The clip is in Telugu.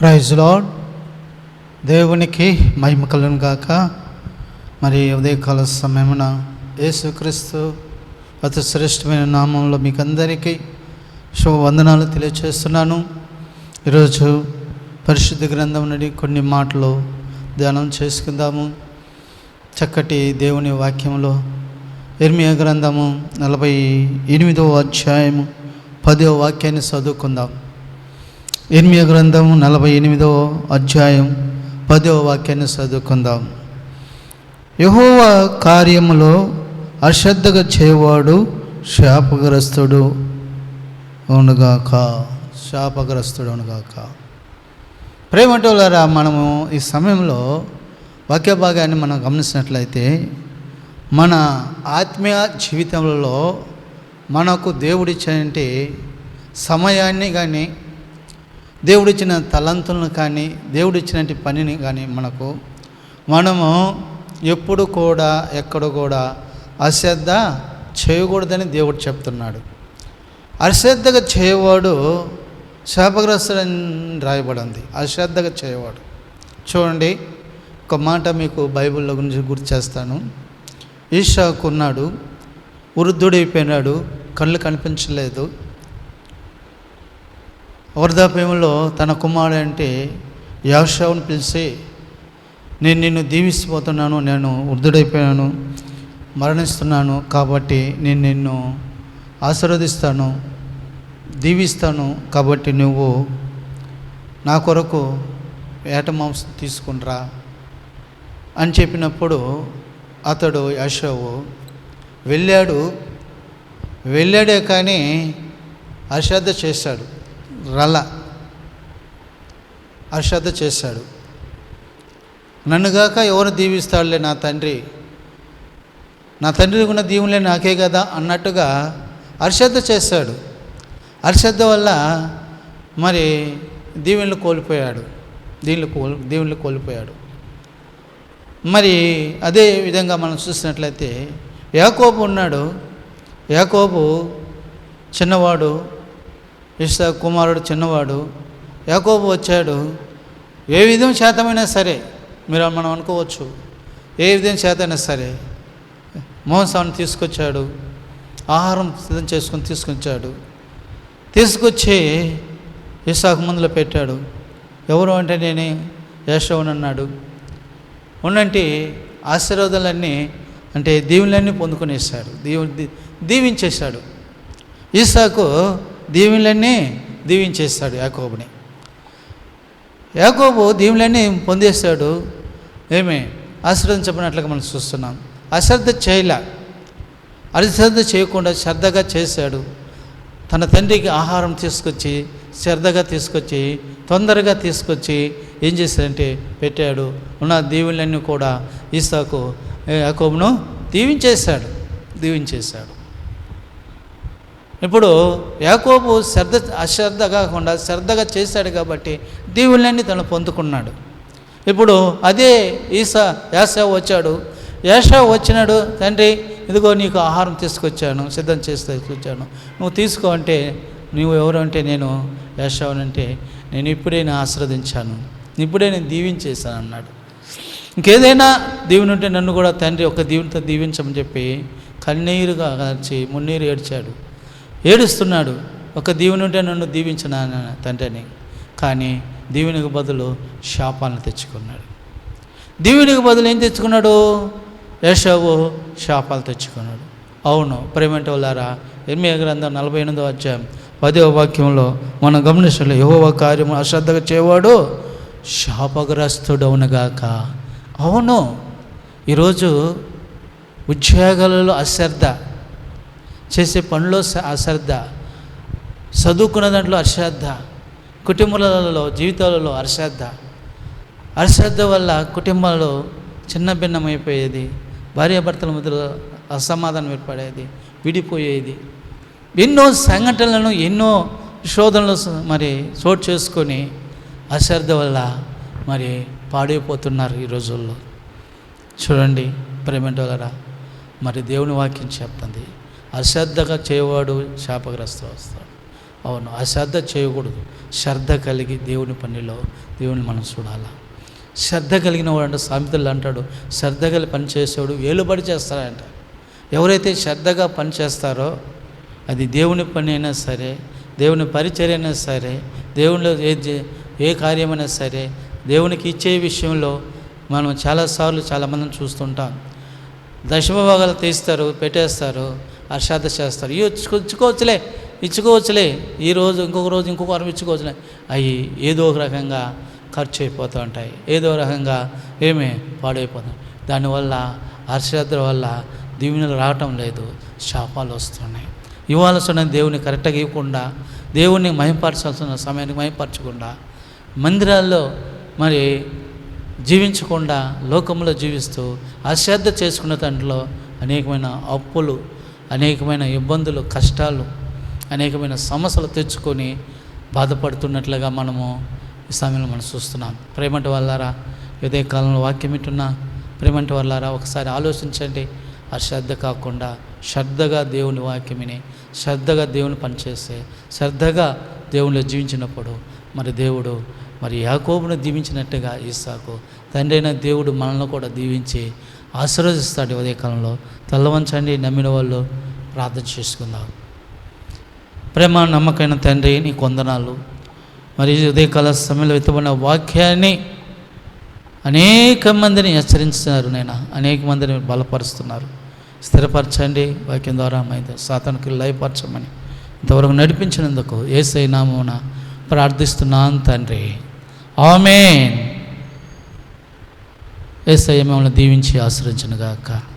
ప్రైజ్ లాడ్ దేవునికి మహిమ గాక. మరి ఉదయకాల సమయమున యేసుక్రీస్తు అతి శ్రేష్టమైన నామంలో మీకు అందరికీ శుభవందనాలు తెలియచేస్తున్నాను. ఈరోజు పరిశుద్ధ గ్రంథం నుండి కొన్ని మాటలు ధ్యానం చేసుకుందాము. చక్కటి దేవుని వాక్యంలో ఎర్మియా గ్రంథము నలభై ఎనిమిదవ అధ్యాయము పదవ వాక్యాన్ని చదువుకుందాం. ఇర్మియా గ్రంథం నలభై ఎనిమిదవ అధ్యాయం పదవ వాక్యాన్ని చదువుకుందాం. యహోవ కార్యములో అశ్రద్ధగా చేయవాడు శాపగ్రస్తుడు అవునుగాక శాపగ్రస్తుడు అవునుగాక. ప్రేమటోలారా మనము ఈ సమయంలో వాక్య భాగాన్ని మనం గమనించినట్లయితే మన ఆత్మీయ జీవితంలో మనకు దేవుడిచ్చినటువంటి సమయాన్ని కానీ దేవుడిచ్చిన తలంతులను కానీ దేవుడిచ్చిన పనిని కానీ మనకు మనము ఎప్పుడు కూడా ఎక్కడ కూడా అశ్రద్ధ చేయకూడదని దేవుడు చెప్తున్నాడు. అశ్రద్ధగా చేయవాడు శాపగ్రస్తుడని రాయబడింది. అశ్రద్ధగా చేయవాడు. చూడండి ఒక మాట మీకు బైబిల్లో గురించి గుర్తు చేస్తాను. ఈషాకు ఉన్నాడు వృద్ధుడైపోయినాడు కళ్ళు కనిపించలేదు. వృద్ధాప్యంలో తన కుమారుడు అంటే యాషావును పిలిచి నేను నిన్ను దీవిస్తుపోతున్నాను నేను వృద్ధుడైపోయాను మరణిస్తున్నాను కాబట్టి నేను నిన్ను ఆశీర్వదిస్తాను దీవిస్తాను కాబట్టి నువ్వు నా కొరకు వేట మాంసం తీసుకుంట్రా అని చెప్పినప్పుడు అతడు యశోవు వెళ్ళాడు. వెళ్ళాడే కానీ అశ్రద్ధ చేశాడు. రల అశ్రద్ధ చేశాడు. నన్నుగాక ఎవరు దీవిస్తాడులే నా తండ్రి? నా తండ్రికి ఉన్న దీవులే నాకే కదా అన్నట్టుగా అశ్రద్ధ చేశాడు. అశ్రద్ధ వల్ల మరి దీవెనలు కోల్పోయాడు. దీవులు కోల్ దీవెనలు కోల్పోయాడు. మరి అదే విధంగా మనం చూసినట్లయితే యాకోబు ఉన్నాడు. యాకోబు చిన్నవాడు. ఇస్సా కుమారుడు చిన్నవాడు. యాకోబు వచ్చాడు. ఏ విధం శాతమైనా సరే మీరు మనం అనుకోవచ్చు ఏ విధం చేతైనా సరే మోహన్ తీసుకొచ్చాడు. ఆహారం సిద్ధం చేసుకొని తీసుకొచ్చాడు. తీసుకొచ్చి ఇసాకు ముందులో పెట్టాడు. ఎవరు అంటే నేనే? యశోవన్ అన్నాడు. ఉన్నంటి ఆశీర్వాదాలన్నీ అంటే దీవులన్నీ పొందుకునేసాడు దీవు దీవించేశాడు. ఇసాకు దీవులన్నీ దీవించేస్తాడు యాకోబుని. యాకోబు దీవులన్నీ పొందేశాడు ఏమి? ఆశీర్వదించబడినట్లుగా మనం చూస్తున్నాం. అశ్రద్ధ చేయలే. అశ్రద్ధ చేయకుండా శ్రద్ధగా చేశాడు. తన తండ్రికి ఆహారం తీసుకొచ్చి శ్రద్ధగా తీసుకొచ్చి తొందరగా తీసుకొచ్చి ఏం చేశాడంటే పెట్టాడు. ఉన్న దీవులన్నీ కూడా ఈసాకు యాకోబును దీవించేశాడు. దీవించేశాడు. ఇప్పుడు యాకోబు శ్రద్ధ అశ్రద్ధ కాకుండా శ్రద్ధగా చేశాడు కాబట్టి దీవులన్నీ తను పొందుకున్నాడు. ఇప్పుడు అదే ఈసా యాసా వచ్చాడు. యాసా వచ్చినాడు తండ్రి ఇదిగో నీకు ఆహారం తీసుకొచ్చాను సిద్ధం చేసి తీసుకొచ్చాను. నువ్వు తీసుకో అంటే నువ్వు ఎవరు అంటే నేను? యాషావునంటే నేను ఇప్పుడే నేను ఆశ్రదించాను. ఇప్పుడే నేను దీవించేశాను అన్నాడు. ఇంకేదైనా దీవెన ఉంటే నన్ను కూడా తండ్రి ఒక దీవెనతో దీవించమని చెప్పి కన్నీరుగా వచ్చి మున్నీరు ఏడ్చాడు. ఏడుస్తున్నాడు ఒక దీవెన ఉంటే నన్ను దీవించిన తండ్రిని? కానీ దీవెనకు బదులు శాపాలను తెచ్చుకున్నాడు. దీవెనకు బదులు ఏం తెచ్చుకున్నాడు? యశవు శాపాలు తెచ్చుకున్నాడు. అవును ప్రేమంటే వాళ్ళారా? ఎనిమిది గ్రంథం నలభై ఎనిమిదో అధ్యాయం పదవ వాక్యంలో మనం గమనించలే యువ కార్యము అశ్రద్ధగా చేయవాడు శాపగ్రస్తుడవునగాక. అవును ఈరోజు ఉద్యోగాలలో అశ్రద్ధ చేసే పనిలో అశ్రద్ధ చదువుకున్న దాంట్లో అశ్రద్ధ కుటుంబాలలో జీవితాలలో అశ్రద్ధ. అశ్రద్ధ వల్ల కుటుంబాలలో చిన్న భిన్నమైపోయేది భార్యాభర్తల మధ్యలో అసమాధానం ఏర్పడేది విడిపోయేది. ఎన్నో సంఘటనలను ఎన్నో శోధనలు మరి చోటు చేసుకొని అశ్రద్ధ వల్ల మరి పాడైపోతున్నారు ఈ రోజుల్లో. చూడండి ప్రేమంటోలరా మరి దేవుని వాక్యం చెప్తుంది. అశ్రద్ధగా చేయవాడు శాపగ్రస్త వస్తాడు. అవును అశ్రద్ధ చేయకూడదు. శ్రద్ధ కలిగి దేవుని పనిలో దేవుని మనం చూడాలా? శ్రద్ధ కలిగిన వాడు అంటే సామెతలు అంటాడు శ్రద్ధ కలిగి పని చేసేవాడు వేలుబడి చేస్తాడంట. ఎవరైతే శ్రద్ధగా పని చేస్తారో అది దేవుని పని అయినా సరే దేవుని పరిచర్య అయినా సరే దేవునిలో ఏ ఏ కార్యమైనా సరే దేవునికి ఇచ్చే విషయంలో మనం చాలాసార్లు చాలామందిని చూస్తుంటాం. దశమ భాగాలు తీస్తారు పెట్టేస్తారు. అశ్రద్ధ చేస్తారు. ఇవి ఇచ్చుకోవచ్చులే ఇచ్చుకోవచ్చులే. ఈ రోజు ఇంకొక రోజు ఇంకొక వారం ఇచ్చుకోవచ్చులే. అవి ఏదో ఒక రకంగా ఖర్చు అయిపోతూ ఉంటాయి. ఏదో రకంగా ఏమే పాడైపోతాయి. దానివల్ల అశ్రద్ధ వల్ల దీవెనలు రావటం లేదు. శాపాలు వస్తున్నాయి. ఇవ్వాల్సిన దేవుని కరెక్ట్గా ఇవ్వకుండా దేవుణ్ణి మహింపరచాల్సిన సమయానికి మహింపరచకుండా మందిరాల్లో మరి జీవించకుండా లోకంలో జీవిస్తూ అశ్రద్ధ చేసుకున్న దాంట్లో అనేకమైన అప్పులు అనేకమైన ఇబ్బందులు కష్టాలు అనేకమైన సమస్యలు తెచ్చుకొని బాధపడుతున్నట్లుగా మనము ఈ సమయంలో మనం చూస్తున్నాం. ప్రేమంటి వాళ్ళారా ఇదే కాలంలో వాక్యం వింటున్నా ప్రేమంటి వాళ్ళారా ఒకసారి ఆలోచించండి. అశ్రద్ధ కాకుండా శ్రద్ధగా దేవుని వాక్యమిని శ్రద్ధగా దేవుని పనిచేస్తే శ్రద్ధగా దేవునిలో జీవించినప్పుడు మరి దేవుడు మరి యాకోబును దీవించినట్టుగా ఈసాకు తండ్రైన దేవుడు మనల్ని కూడా దీవించి ఆశీర్వదిస్తాడు ఉదయకాలంలో. తెల్లవంచండి నమ్మిన వాళ్ళు ప్రార్థన చేసుకుందాం. ప్రేమ నమ్మకమైన తండ్రి నీ కొందనాలు. మరి ఉదయకాల సమయంలో వెతబడిన వాక్యాన్ని అనేక మందిని హెచ్చరించినారు నేను అనేక మందిని బలపరుస్తున్నారు. స్థిరపరచండి. వాక్యం ద్వారా మైంది సాతానికి లయపరచమని ఇంతవరకు నడిపించినందుకు ఏసై నామమున ప్రార్థిస్తున్నాను తండ్రి. ఆమెన్. ఏసయ్య మిమ్మల్ని దీవించి ఆశ్రయించనుగాక.